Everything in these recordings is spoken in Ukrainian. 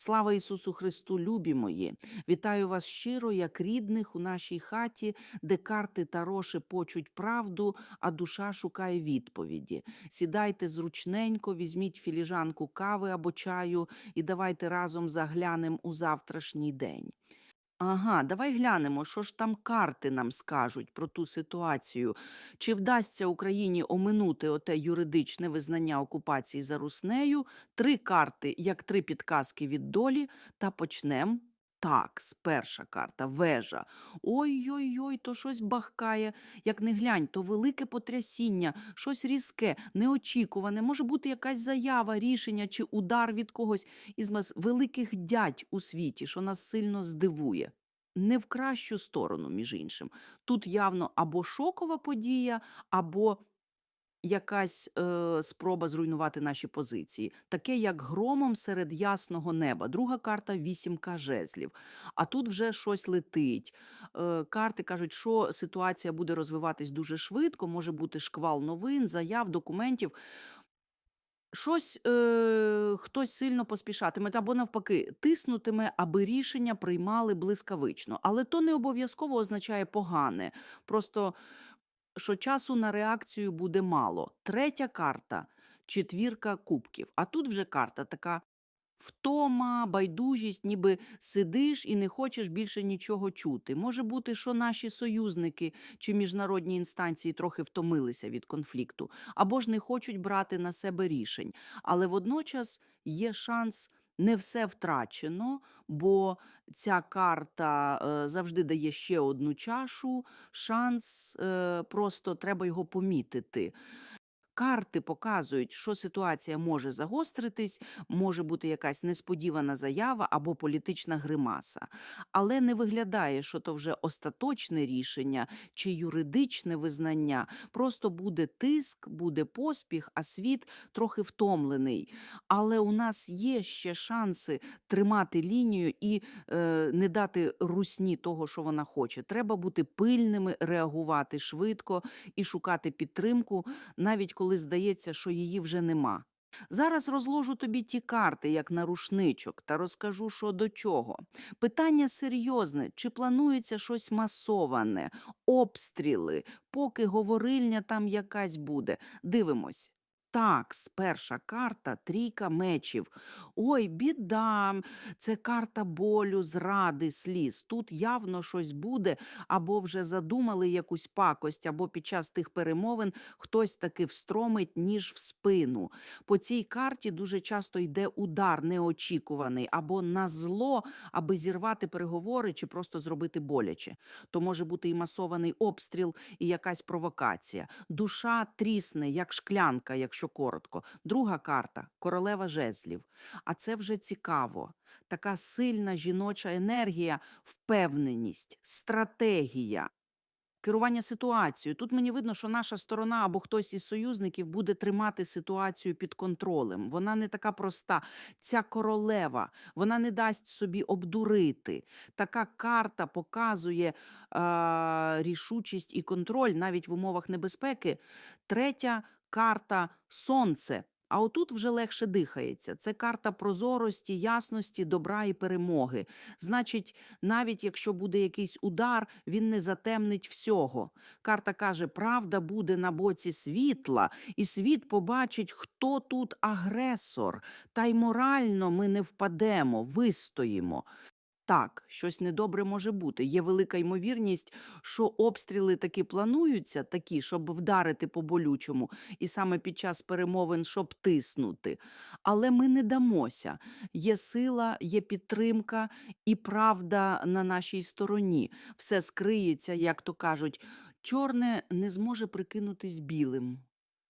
Слава Ісусу Христу, любі мої! Вітаю вас щиро, як рідних у нашій хаті, де карти та роши почуть правду, а душа шукає відповіді. Сідайте зручненько, візьміть філіжанку кави або чаю і давайте разом заглянемо у завтрашній день. Ага, давай глянемо, що ж там карти нам скажуть про ту ситуацію. Чи вдасться Україні оминути оте юридичне визнання окупації за Руснею? Три карти, як три підказки від долі, та почнемо. Так, перша карта вежа. Ой-ой-ой, то щось бахкає. Як не глянь, то велике потрясіння, щось різке, неочікуване. Може бути якась заява, рішення чи удар від когось із великих дядь у світі, що нас сильно здивує. Не в кращу сторону, між іншим. Тут явно або шокова подія, або якась е, спроба зруйнувати наші позиції. Таке, як громом серед ясного неба. Друга карта вісімка жезлів. А тут вже щось летить. Е, карти кажуть, що ситуація буде розвиватись дуже швидко, може бути шквал новин, заяв, документів. Щось е, хтось сильно поспішатиме або навпаки тиснутиме, аби рішення приймали блискавично. Але то не обов'язково означає погане. Просто що часу на реакцію буде мало. Третя карта четвірка кубків. А тут вже карта така втома, байдужість, ніби сидиш і не хочеш більше нічого чути. Може бути, що наші союзники чи міжнародні інстанції трохи втомилися від конфлікту, або ж не хочуть брати на себе рішень. Але водночас є шанс. Не все втрачено, бо ця карта е, завжди дає ще одну чашу, шанс, е, просто треба його помітити. Карти показують, що ситуація може загостритись, може бути якась несподівана заява або політична гримаса. Але не виглядає, що то вже остаточне рішення чи юридичне визнання. Просто буде тиск, буде поспіх, а світ трохи втомлений. Але у нас є ще шанси тримати лінію і е, не дати русні того, що вона хоче. Треба бути пильними, реагувати швидко і шукати підтримку, навіть коли здається, що її вже нема. Зараз розложу тобі ті карти, як на рушничок, та розкажу, що до чого. Питання серйозне: чи планується щось масоване, обстріли, поки говорильня там якась буде. Дивимось. Так, перша карта трійка мечів. Ой, біда, це карта болю, зради, сліз. Тут явно щось буде, або вже задумали якусь пакость, або під час тих перемовин хтось таки встромить ніж в спину. По цій карті дуже часто йде удар неочікуваний або на зло, аби зірвати переговори чи просто зробити боляче. То може бути і масований обстріл, і якась провокація. Душа трісне, як шклянка, якщо коротко. Друга карта королева жезлів. А це вже цікаво. Така сильна жіноча енергія, впевненість, стратегія. Керування ситуацією. Тут мені видно, що наша сторона або хтось із союзників буде тримати ситуацію під контролем. Вона не така проста. Ця королева, вона не дасть собі обдурити. Така карта показує е, рішучість і контроль навіть в умовах небезпеки. Третя карта сонце. А отут вже легше дихається. Це карта прозорості, ясності, добра і перемоги. Значить, навіть якщо буде якийсь удар, він не затемнить всього. Карта каже, правда буде на боці світла, і світ побачить, хто тут агресор. Та й морально ми не впадемо, вистоїмо. Так, щось недобре може бути. Є велика ймовірність, що обстріли таки плануються, такі, щоб вдарити по болючому, і саме під час перемовин, щоб тиснути. Але ми не дамося. Є сила, є підтримка і правда на нашій стороні. Все скриється, як то кажуть, чорне не зможе прикинутись білим.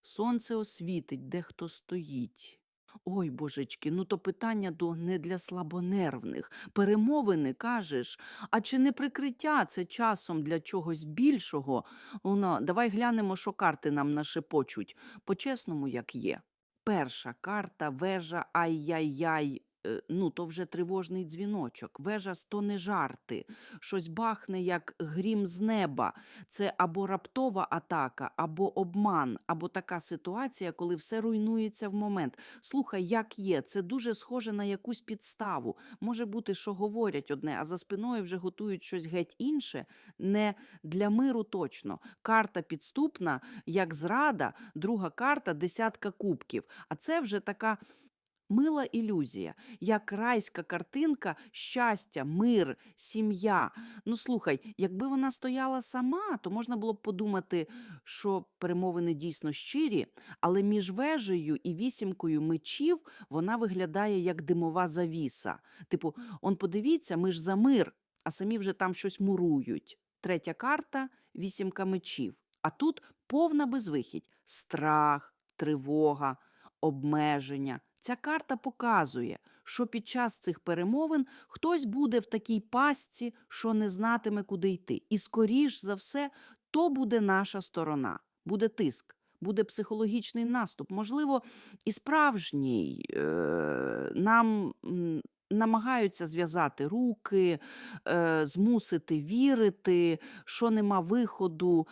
Сонце освітить, де хто стоїть. Ой, божечки, ну то питання до не для слабонервних. Перемовини кажеш, а чи не прикриття це часом для чогось більшого? Воно, давай глянемо, що карти нам нашепочуть. По-чесному, як є. Перша карта, вежа, ай-яй-яй. Е, ну то вже тривожний дзвіночок. Вежа то не жарти. Щось бахне, як грім з неба. Це або раптова атака, або обман, або така ситуація, коли все руйнується в момент. Слухай, як є, це дуже схоже на якусь підставу. Може бути, що говорять одне, а за спиною вже готують щось геть інше. Не для миру точно. Карта підступна, як зрада, друга карта десятка кубків. А це вже така. Мила ілюзія, як райська картинка, щастя, мир, сім'я. Ну слухай, якби вона стояла сама, то можна було б подумати, що перемовини дійсно щирі, але між вежею і вісімкою мечів вона виглядає як димова завіса. Типу, он подивіться, ми ж за мир, а самі вже там щось мурують. Третя карта вісімка мечів. А тут повна безвихідь, страх, тривога, обмеження. Ця карта показує, що під час цих перемовин хтось буде в такій пастці, що не знатиме, куди йти. І скоріш за все, то буде наша сторона, буде тиск, буде психологічний наступ. Можливо, і справжній е, нам. Намагаються зв'язати руки, е, змусити вірити, що нема виходу.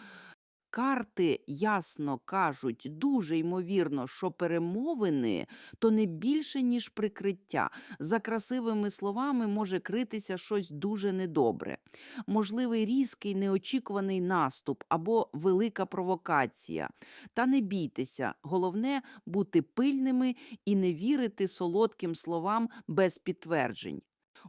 Карти ясно кажуть, дуже ймовірно, що перемовини то не більше, ніж прикриття. За красивими словами може критися щось дуже недобре. Можливий різкий неочікуваний наступ або велика провокація. Та не бійтеся, головне бути пильними і не вірити солодким словам без підтверджень.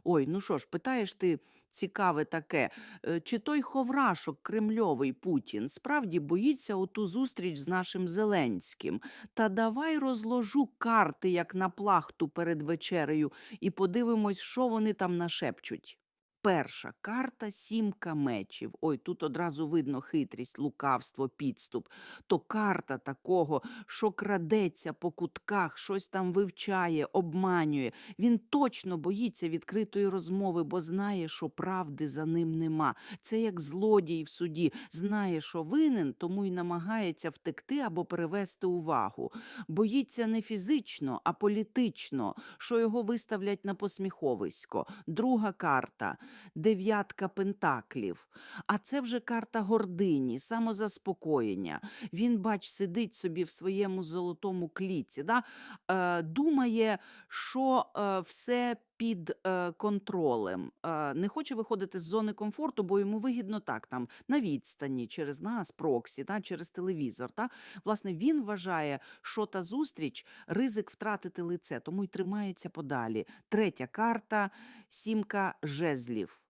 Ой, ну що ж, питаєш ти цікаве таке, е, чи той ховрашок кремльовий Путін справді боїться оту зустріч з нашим Зеленським? Та давай розложу карти, як на плахту перед вечерею, і подивимось, що вони там нашепчуть. Перша карта сімка мечів. Ой, тут одразу видно хитрість, лукавство, підступ. То карта такого, що крадеться по кутках, щось там вивчає, обманює. Він точно боїться відкритої розмови, бо знає, що правди за ним нема. Це як злодій в суді. Знає, що винен, тому й намагається втекти або перевести увагу. Боїться не фізично, а політично, що його виставлять на посміховисько. Друга карта дев'ятка пентаклів. А це вже карта гордині, самозаспокоєння. Він, бач, сидить собі в своєму золотому клітці, да? е, думає, що е, все під е, контролем. Е, не хоче виходити з зони комфорту, бо йому вигідно так, там на відстані, через нас, проксі, да, через телевізор. Та? Власне, він вважає, що та зустріч ризик втратити лице, тому й тримається подалі. Третя карта сімка жезлів.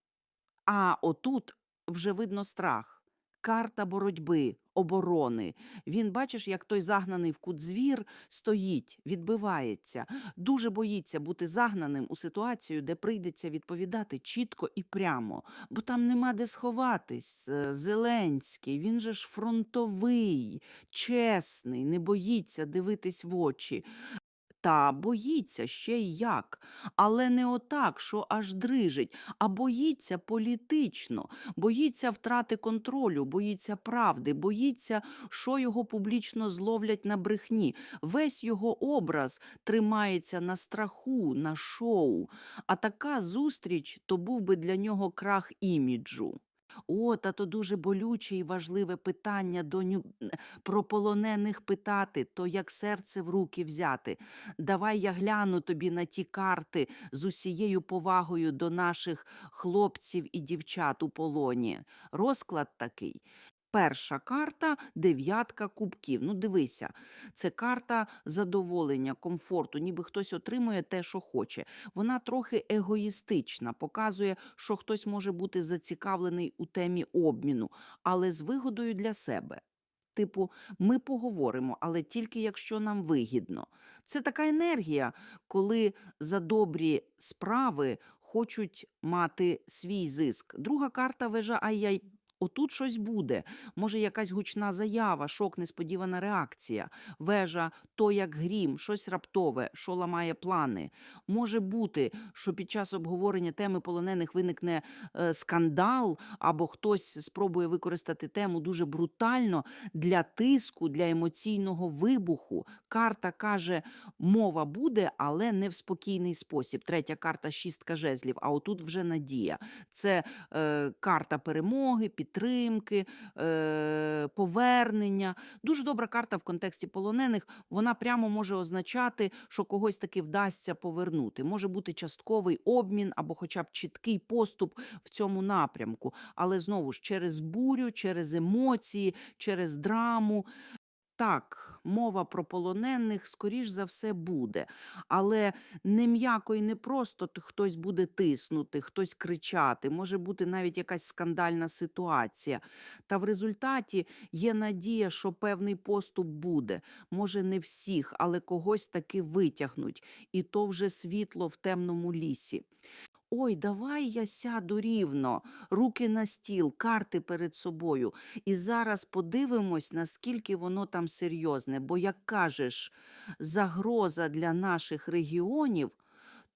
А отут вже видно страх. Карта боротьби, оборони. Він, бачиш, як той загнаний в кут звір стоїть, відбивається, дуже боїться бути загнаним у ситуацію, де прийдеться відповідати чітко і прямо, бо там нема де сховатись. Е, Зеленський, він же ж фронтовий, чесний, не боїться дивитись в очі. Та боїться ще й як, але не отак, що аж дрижить, а боїться політично, боїться втрати контролю, боїться правди, боїться, що його публічно зловлять на брехні. Весь його образ тримається на страху, на шоу. А така зустріч то був би для нього крах іміджу. О, та то дуже болюче і важливе питання доню про полонених питати, то як серце в руки взяти. Давай я гляну тобі на ті карти з усією повагою до наших хлопців і дівчат у полоні. Розклад такий. Перша карта дев'ятка кубків. Ну, дивися, це карта задоволення, комфорту, ніби хтось отримує те, що хоче. Вона трохи егоїстична, показує, що хтось може бути зацікавлений у темі обміну, але з вигодою для себе. Типу, ми поговоримо, але тільки якщо нам вигідно. Це така енергія, коли за добрі справи хочуть мати свій зиск. Друга карта вежа ай-яй. Отут щось буде. Може, якась гучна заява, шок, несподівана реакція, вежа, то як грім, щось раптове, що ламає плани. Може бути, що під час обговорення теми полонених виникне е, скандал, або хтось спробує використати тему дуже брутально для тиску, для емоційного вибуху. Карта каже, мова буде, але не в спокійний спосіб. Третя карта шістка жезлів, а отут вже надія. Це е, карта перемоги, підтримки, е, повернення. Дуже добра карта в контексті полонених. Вона прямо може означати, що когось таки вдасться повернути. Може бути частковий обмін або, хоча б чіткий поступ в цьому напрямку. Але знову ж через бурю, через емоції, через драму. Так, мова про полонених, скоріш за все, буде, але не м'яко і не просто хтось буде тиснути, хтось кричати, може бути навіть якась скандальна ситуація. Та в результаті є надія, що певний поступ буде. Може, не всіх, але когось таки витягнуть, і то вже світло в темному лісі. Ой, давай я сяду рівно, руки на стіл, карти перед собою. І зараз подивимось, наскільки воно там серйозне. Бо, як кажеш, загроза для наших регіонів,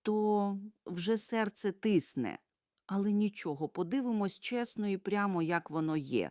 то вже серце тисне. Але нічого, подивимось чесно і прямо, як воно є.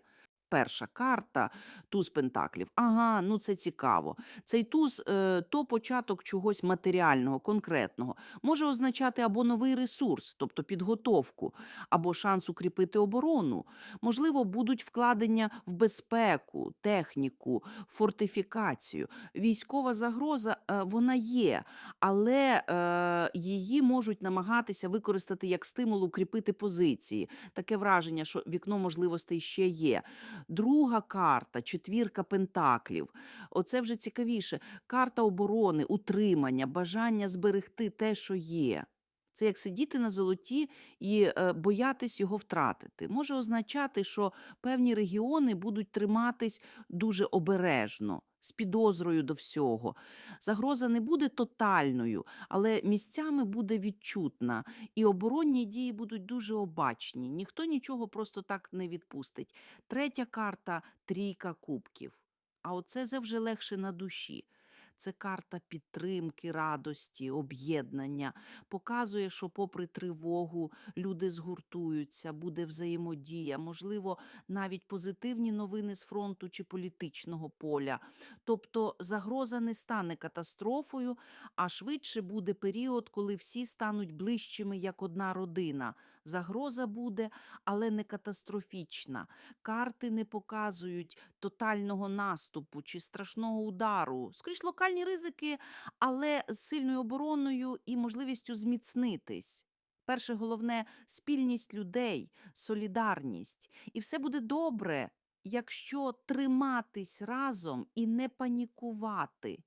Перша карта туз пентаклів. Ага, ну це цікаво. Цей туз е, то початок чогось матеріального, конкретного. Може означати або новий ресурс, тобто підготовку, або шанс укріпити оборону. Можливо, будуть вкладення в безпеку, техніку, фортифікацію. Військова загроза е, вона є, але е, її можуть намагатися використати як стимул укріпити позиції. Таке враження, що вікно можливостей ще є. Друга карта четвірка пентаклів. Оце вже цікавіше. Карта оборони, утримання, бажання зберегти те, що є. Це як сидіти на золоті і е, боятись його втратити. Може означати, що певні регіони будуть триматись дуже обережно, з підозрою до всього. Загроза не буде тотальною, але місцями буде відчутна, і оборонні дії будуть дуже обачні. Ніхто нічого просто так не відпустить. Третя карта трійка кубків. А оце це вже легше на душі. Це карта підтримки, радості, об'єднання. Показує, що, попри тривогу, люди згуртуються, буде взаємодія, можливо, навіть позитивні новини з фронту чи політичного поля. Тобто загроза не стане катастрофою, а швидше буде період, коли всі стануть ближчими як одна родина. Загроза буде, але не катастрофічна. Карти не показують тотального наступу чи страшного удару. Скоріш локальні ризики, але з сильною обороною і можливістю зміцнитись. Перше головне спільність людей, солідарність. І все буде добре, якщо триматись разом і не панікувати.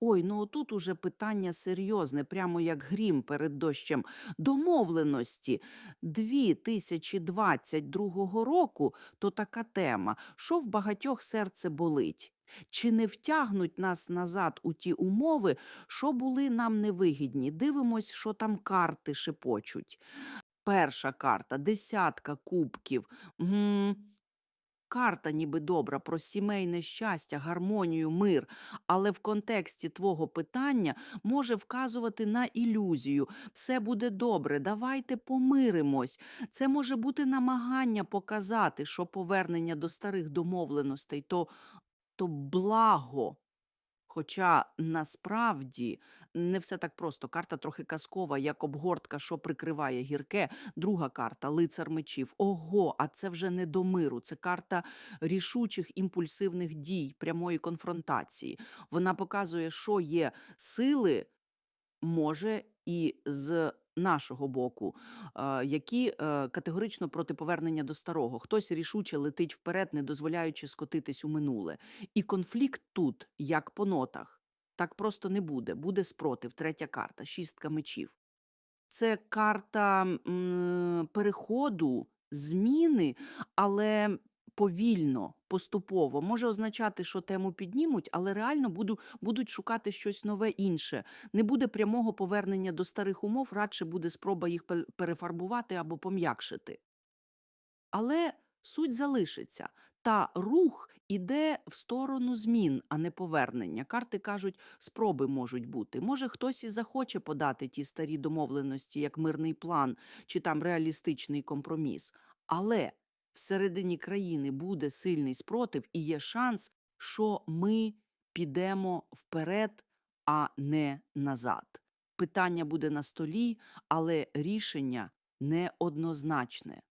Ой, ну тут уже питання серйозне, прямо як грім перед дощем. Домовленості 2022 року то така тема, що в багатьох серце болить. Чи не втягнуть нас назад у ті умови, що були нам невигідні? Дивимось, що там карти шепочуть. Перша карта, десятка кубків. М, Карта ніби добра про сімейне щастя, гармонію, мир, але в контексті твого питання може вказувати на ілюзію. Все буде добре, давайте помиримось. Це може бути намагання показати, що повернення до старих домовленостей то, то благо. Хоча насправді не все так просто. Карта трохи казкова, як обгортка, що прикриває гірке. Друга карта лицар мечів. Ого, а це вже не до миру. Це карта рішучих імпульсивних дій, прямої конфронтації. Вона показує, що є сили, може, і з нашого боку, е, які е, категорично проти повернення до старого. Хтось рішуче летить вперед, не дозволяючи скотитись у минуле. І конфлікт тут, як по нотах, так просто не буде. Буде спротив. Третя карта, шістка мечів. Це карта м, переходу, зміни, але повільно, поступово. Може означати, що тему піднімуть, але реально буду, будуть шукати щось нове інше. Не буде прямого повернення до старих умов, радше буде спроба їх перефарбувати або пом'якшити. Але суть залишиться. Та рух іде в сторону змін, а не повернення. Карти кажуть, спроби можуть бути. Може, хтось і захоче подати ті старі домовленості, як мирний план чи там реалістичний компроміс. Але всередині країни буде сильний спротив і є шанс, що ми підемо вперед, а не назад. Питання буде на столі, але рішення неоднозначне.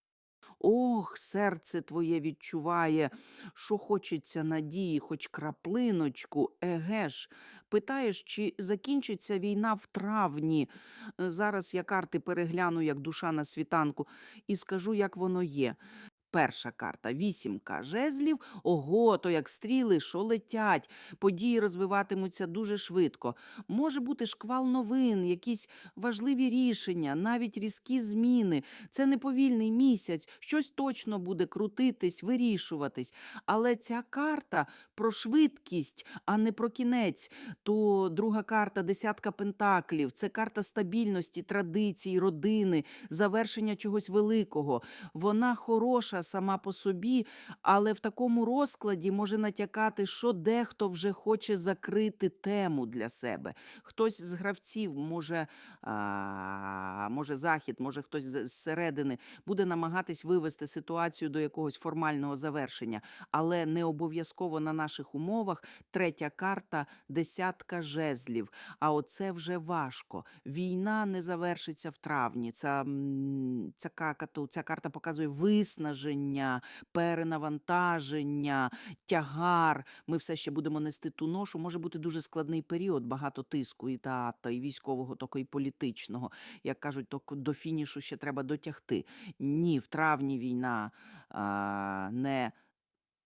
Ох, серце твоє відчуває, що хочеться надії, хоч краплиночку, еге ж. Питаєш, чи закінчиться війна в травні? Е, Зараз я карти перегляну, як душа на світанку, і скажу, як воно є. Перша карта вісімка жезлів. Ого, то як стріли, що летять. Події розвиватимуться дуже швидко. Може бути шквал новин, якісь важливі рішення, навіть різкі зміни. Це не повільний місяць, щось точно буде крутитись, вирішуватись. Але ця карта про швидкість, а не про кінець. То друга карта десятка пентаклів. Це карта стабільності, традицій, родини, завершення чогось великого. Вона хороша сама по собі, але в такому розкладі може натякати, що дехто вже хоче закрити тему для себе. Хтось з гравців, може, а, може захід, може хтось зсередини буде намагатись вивести ситуацію до якогось формального завершення, але не обов'язково на наших умовах. Третя карта десятка жезлів. А оце вже важко. Війна не завершиться в травні. Ця, ця, ця карта показує виснаження, перенавантаження, тягар. Ми все ще будемо нести ту ношу. Може бути дуже складний період, багато тиску і та, і військового, тако і політичного. Як кажуть, то до фінішу ще треба дотягти. Ні, в травні війна а, не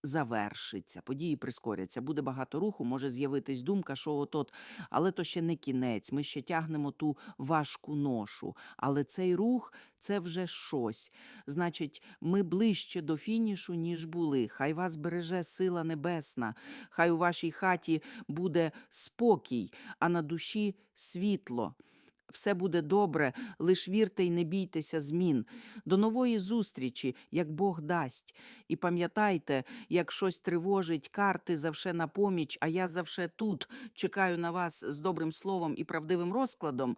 завершиться, події прискоряться, буде багато руху, може з'явитись думка, що от-от, але то ще не кінець. Ми ще тягнемо ту важку ношу. Але цей рух це вже щось. Значить, ми ближче до фінішу, ніж були. Хай вас береже сила небесна, хай у вашій хаті буде спокій, а на душі світло. Все буде добре, лиш вірте й не бійтеся змін. До нової зустрічі, як Бог дасть. І пам'ятайте, як щось тривожить, карти завше на поміч, а я завше тут чекаю на вас з добрим словом і правдивим розкладом.